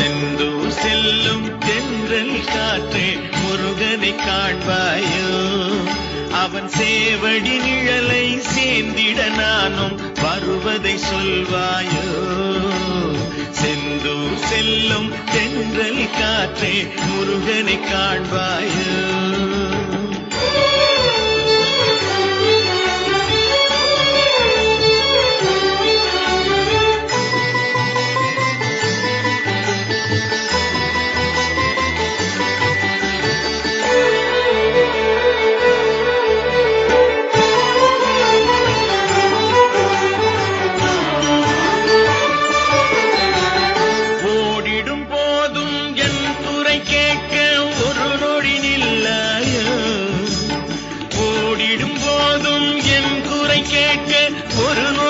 செந்தூர் செல்லும் தென்றல் காற்றே முருகனை காண்பாயோ. அவன் சேவடி நிழலை சேர்ந்திட நானும் வருவதை சொல்வாயோ. செந்தூர் செல்லும் தென்றல் காற்றே முருகனை காண்பாயோ. தேடும் போதும் என் குறை கேட்க ஒரு நோய்